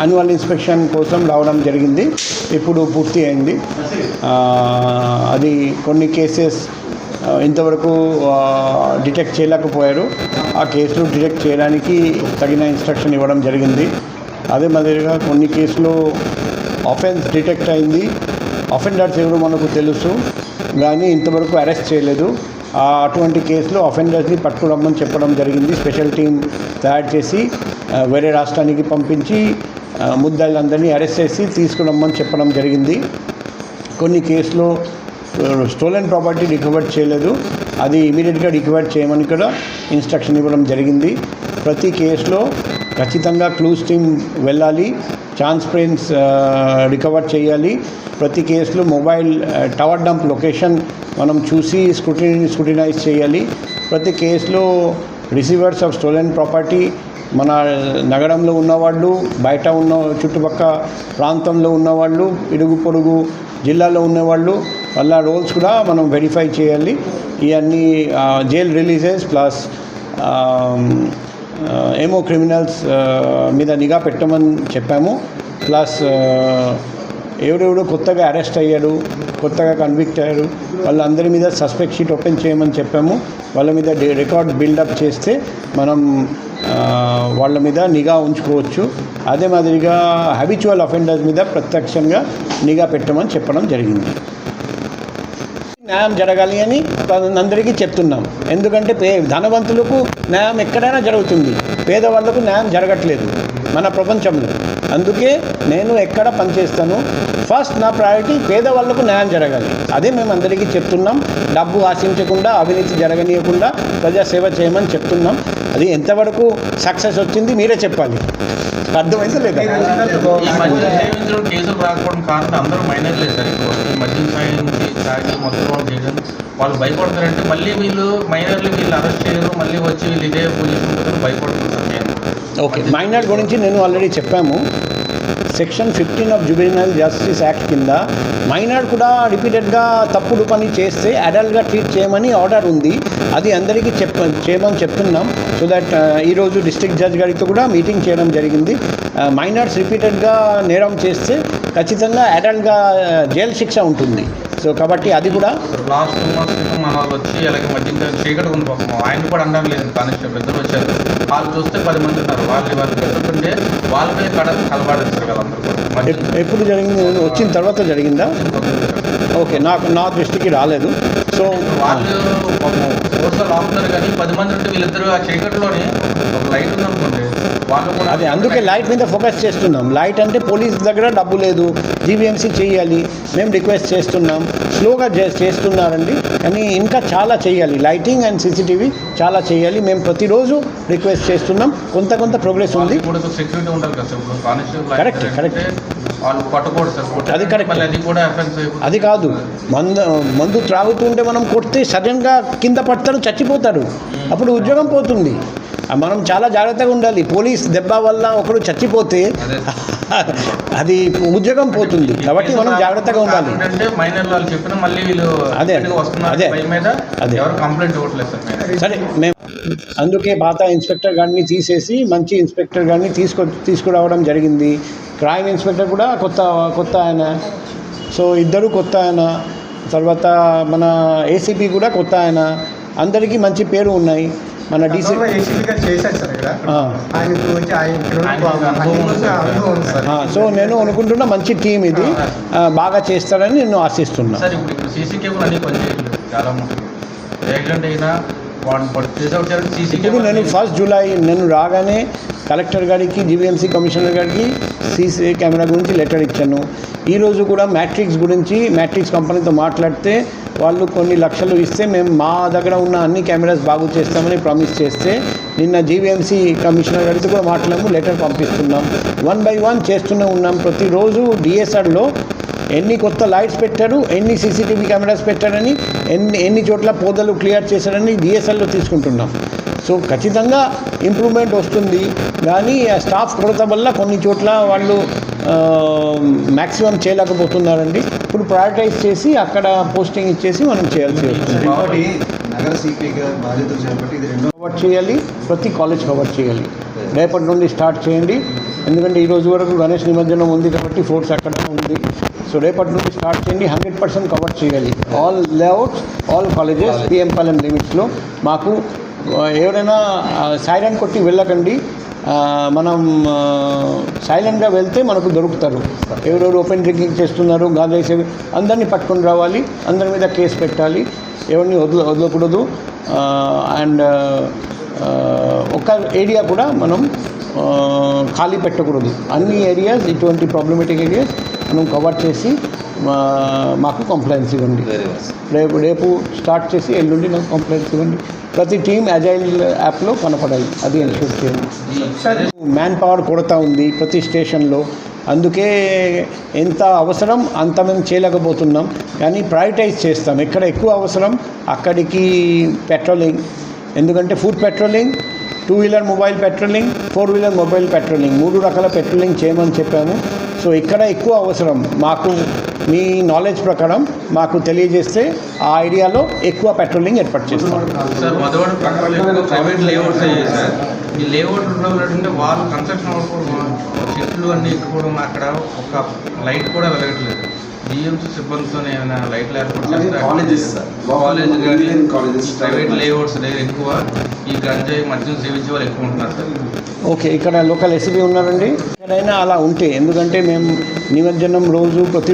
Annual inspection కోసం రావడం జరిగింది. ఇప్పుడు పూర్తి అయింది. అది కొన్ని కేసెస్ ఇంతవరకు డిటెక్ట్ చేయలేకపోయారు. ఆ కేసులు డిటెక్ట్ చేయడానికి తగిన ఇన్స్ట్రక్షన్ ఇవ్వడం జరిగింది. అదే మాదిరిగా కొన్ని కేసులు ఆఫెన్స్ డిటెక్ట్ అయింది. అఫెండర్స్ ఎవరు మనకు తెలుసు కానీ ఇంతవరకు అరెస్ట్ చేయలేదు. అటువంటి కేసులో అఫెండర్స్ని పట్టుకురమ్మని చెప్పడం జరిగింది. స్పెషల్ టీం తయారు చేసి వేరే రాష్ట్రానికి పంపించి ముద్దాయిలందరినీ అరెస్ట్ చేసి తీసుకురమ్మని చెప్పడం జరిగింది. కొన్ని కేసులో స్టోలెన్ ప్రాపర్టీ రికవర్ చేయలేదు. అది ఇమీడియట్గా రికవర్ చేయమని కూడా ఇన్స్ట్రక్షన్ ఇవ్వడం జరిగింది. ప్రతి కేసులో ఖచ్చితంగా క్లూస్ టీం వెళ్ళాలి. ట్రాన్స్పరెన్స్ రికవర్ చేయాలి. ప్రతి కేసులో మొబైల్ టవర్ డంప్ లొకేషన్ మనం చూసి స్క్రూటినీ స్క్రూటినైజ్ చేయాలి. ప్రతి కేసులో రిసీవర్స్ ఆఫ్ స్టోలెన్ ప్రాపర్టీ మన నగరంలో ఉన్నవాళ్ళు బయట ఉన్న చుట్టుపక్కల ప్రాంతంలో ఉన్నవాళ్ళు ఇరుగు పొరుగు జిల్లాలో ఉన్నవాళ్ళు వాళ్ళ రోల్స్ కూడా మనం వెరిఫై చేయాలి. ఇవన్నీ జైల్ రిలీజెస్ ప్లస్ ఏమో క్రిమినల్స్ మీద నిఘా పెట్టమని చెప్పాము. ప్లస్ ఎవడెవడో కొత్తగా అరెస్ట్ అయ్యాడు కొత్తగా కన్విక్ట్ అయ్యారు వాళ్ళందరి మీద సస్పెక్ట్ షీట్ ఓపెన్ చేయమని చెప్పాము. వాళ్ళ మీద రికార్డ్ బిల్డప్ చేస్తే మనం వాళ్ళ మీద నిఘా ఉంచుకోవచ్చు. అదే మాదిరిగా హ్యాబిచువల్ అఫెండర్స్ మీద ప్రత్యక్షంగా నిఘా పెట్టమని చెప్పడం జరిగింది. న్యాయం జరగాలి అని అందరికీ చెప్తున్నాం. ఎందుకంటే పే ధనవంతులకు న్యాయం ఎక్కడైనా జరుగుతుంది. పేదవాళ్ళకు న్యాయం జరగట్లేదు మన ప్రపంచంలో. అందుకే నేను ఎక్కడ పనిచేస్తాను? ఫస్ట్ నా ప్రయారిటీ పేదవాళ్ళకు న్యాయం జరగాలి. అదే మేము అందరికీ చెప్తున్నాం. డబ్బు ఆశించకుండా అవినీతి జరగనీయకుండా ప్రజాసేవ చేయమని చెప్తున్నాం. అది ఎంతవరకు సక్సెస్ వచ్చింది మీరే చెప్పాలి. అర్థమైతే లేదా? కేసులు రాకపోవడం కారణం అందరూ మైనర్లే సార్. మద్యం సాయించి తాగి మొత్తం వాళ్ళు చేయడం వాళ్ళు భయపడతారంటే మళ్ళీ వీళ్ళు మైనర్లు వీళ్ళు అరెస్ట్ చేయరు. మళ్ళీ వచ్చి వీళ్ళు ఇదే పొజిషన్ భయపడుతున్నారు. నేను ఓకే మైనర్ గురించి నేను ఆల్రెడీ చెప్పాము. Section fifteen of juvenile justice act కింద మైనర్ కూడా రిపీటెడ్గా తప్పుడు పని చేస్తే అడల్ట్గా ట్రీట్ చేయమని ఆర్డర్ ఉంది. అది అందరికీ చెప్ చేయమని చెప్తున్నాం. సో దట్ ఈరోజు డిస్ట్రిక్ట్ జడ్జ్ గారితో కూడా మీటింగ్ చేయడం జరిగింది. Uh, మైనర్స్ రిపీటెడ్గా నేరం చేస్తే ఖచ్చితంగా అడల్ట్గా uh, జైలు శిక్ష ఉంటుంది. సో కాబట్టి అది కూడా లాస్ట్ టూ మంత్స్ మన వాళ్ళు వచ్చి అలాగే తాగి చీకటి ఉంది పాపం. ఆయన కూడా అనడం లేదు. కానిస్టేబుల్ ఇద్దరు వచ్చారు. వాళ్ళు చూస్తే పది మంది ఉన్నారు. వాళ్ళు వాళ్ళు పెట్టుకుంటే వాళ్ళపై కడ కలబాడేస్తారు కదా ఎప్పుడు జరిగింది? వచ్చిన తర్వాత జరిగిందా. ఓకే నాకు నా దృష్టికి రాలేదు. సో వాళ్ళు ఫోర్స్ ఆపుతారు కానీ పది మంది ఉంటే వీళ్ళిద్దరు ఆ చీకటిలోని ఒక లైట్ ఉందనుకోండి. వాళ్ళు కూడా అదే అందుకే లైట్ మీద ఫోకస్ చేస్తున్నాం. లైట్ అంటే పోలీస్ దగ్గర డబ్బు లేదు. జీవీఎంసీ చేయాలి. మేము రిక్వెస్ట్ చేస్తున్నాం. స్లోగా చే- చేస్తున్నారండి. కానీ ఇంకా చాలా చేయాలి. లైటింగ్ అండ్ సీసీటీవీ చాలా చేయాలి. మేము ప్రతిరోజు రిక్వెస్ట్ చేస్తున్నాం. కొంత కొంత ప్రోగ్రెస్ ఉంది. సెక్యూరిటీ కదా Correct, correct. వాళ్ళు సార్ అది అది కూడా కాదు. మందు మందు త్రాగుతుంటే మనం కొడితే సడన్గా కింద పడతారు చచ్చిపోతారు. అప్పుడు ఉద్యోగం పోతుంది. మనం చాలా జాగ్రత్తగా ఉండాలి. పోలీస్ దెబ్బ వల్ల ఒకడు చచ్చిపోతే అది. ఉద్యోగం పోతుంది. కాబట్టి మనం జాగ్రత్తగా ఉండాలి. అదే, అదే, అదే. సరే మేము అందుకే పాత ఇన్స్పెక్టర్ గారిని తీసేసి మంచి ఇన్స్పెక్టర్ గారిని తీసుకొ తీసుకురావడం జరిగింది. క్రైమ్ ఇన్స్పెక్టర్ కూడా కొత్త కొత్త ఆయన. సో ఇద్దరు కొత్త ఆయన. తర్వాత మన ఏసీపీ కూడా కొత్త ఆయన. అందరికీ మంచి పేరు ఉన్నాయి. మన డీసీ సో నేను అనుకుంటున్నా మంచి టీం ఇది. బాగా చేస్తారని నేను ఆశిస్తున్నా. సార్ ఇప్పుడు నేను ఫస్ట్ జూలై నేను రాగానే కలెక్టర్ గారికి జీవీఎంసీ కమిషనర్ గారికి సీసీ కెమెరా గురించి లెటర్ ఇచ్చాను. ఈరోజు కూడా మ్యాట్రిక్స్ గురించి మ్యాట్రిక్స్ కంపెనీతో మాట్లాడితే వాళ్ళు కొన్ని లక్షలు ఇస్తే మేము మా దగ్గర ఉన్న అన్ని కెమెరాస్ బాగు చేస్తామని ప్రామిస్ చేస్తే నిన్న జీవీఎంసీ కమిషనర్ గారితో కూడా మాట్లాడాము లెటర్ పంపిస్తున్నాం. వన్ బై వన్ చేస్తూనే ఉన్నాం. ప్రతిరోజు డిఎస్ఆర్లో ఎన్ని కొత్త లైట్స్ పెట్టారు ఎన్ని సీసీటీవీ కెమెరాస్ పెట్టారని ఎన్ని ఎన్ని చోట్ల పోదలు క్లియర్ చేశారని డిఎస్ఎల్లో తీసుకుంటున్నాం. సో ఖచ్చితంగా ఇంప్రూవ్మెంట్ వస్తుంది. కానీ ఆ స్టాఫ్ కొరత వల్ల కొన్ని చోట్ల వాళ్ళు మ్యాక్సిమం చేయలేకపోతున్నారండి. ఇప్పుడు ప్రయారిటైజ్ చేసి అక్కడ పోస్టింగ్ ఇచ్చేసి మనం చేయాల్సి వస్తుంది. కవర్ చేయాలి ప్రతి కాలేజ్ కవర్ చేయాలి. రేపటి నుండి స్టార్ట్ చేయండి. ఎందుకంటే ఈ రోజు వరకు గణేష్ నిమజ్జనం ఉంది కాబట్టి ఫోర్స్ అక్కడ ఉంది. సో రేపటి నుండి స్టార్ట్ చేయండి హండ్రెడ్ పర్సెంట్ కవర్ చేయాలి. All layouts all colleges PM Palem లిమిట్స్లో మాకు ఎవరైనా సైరన్ కొట్టి వెళ్ళకండి. మనం సైలెంట్గా వెళ్తే మనకు దొరుకుతారు. ఎవరెవరు ఓపెన్ డ్రింకింగ్ చేస్తున్నారు గాంజాయి అందరినీ పట్టుకొని రావాలి అందరి మీద కేసు పెట్టాలి ఎవరిని వదల వదలకూడదు. అండ్ ఒక ఏరియా కూడా మనం ఖాళీ పెట్టకూడదు. అన్ని ఏరియాస్ ఇటువంటి ప్రాబ్లమేటిక్ ఏరియాస్ మనం కవర్ చేసి మా- మాకు కంప్లైంట్స్ ఇవ్వండి. రేపు రేపు స్టార్ట్ చేసి ఎల్లుండి నాకు కంప్లైంట్స్ ఇవ్వండి. ప్రతి టీం అజైల్ యాప్లో కనపడాలి. అది ఎన్షూర్ చేయండి. మ్యాన్ పవర్ కొరత ఉంది ప్రతి స్టేషన్లో అందుకే ఎంత అవసరం అంత మేము చేయలేకపోతున్నాం. కానీ ప్రయారిటైజ్ చేస్తాం. ఎక్కడ ఎక్కువ అవసరం? అక్కడికి పెట్రోలింగ్ ఎందుకంటే foot patrolling two wheeler mobile patrolling four wheeler mobile patrolling. మూడు రకాల పెట్రోలింగ్ చేయమని చెప్పాము సో ఇక్కడ ఎక్కువ అవసరం. మాకు మీ నాలెడ్జ్ ప్రకారం మాకు తెలియజేస్తే ఆ ఏరియాలో ఎక్కువ పెట్రోలింగ్ ఏర్పాటు చేస్తాం. సార్ ఈ వాళ్ళు కన్స్ట్రక్షన్ చెట్లు అన్నీ ఎక్కువ అక్కడ ఒక లైట్ కూడా వెలగట్లేదు. బిఎంసీ సిబ్బందితో ఏమైనా లైట్లు ఏర్పాటు చేస్తారు? కాలేజెస్ సార్ కాలేజ్ కానీ ఇంజనీరింగ్ కాలేజెస్ ప్రైవేట్ లేఅవుట్స్ దగ్గర ఎక్కువ ఈ గంజాయి మద్యం సేవించే వాళ్ళు ఎక్కువ ఉంటున్నారు సార్ ఓకే ఇక్కడ లోకల్ ఎస్పీ ఉన్నారండి. ఎక్కడైనా అలా ఉంటే ఎందుకంటే మేము నిమజ్జనం రోజు ప్రతి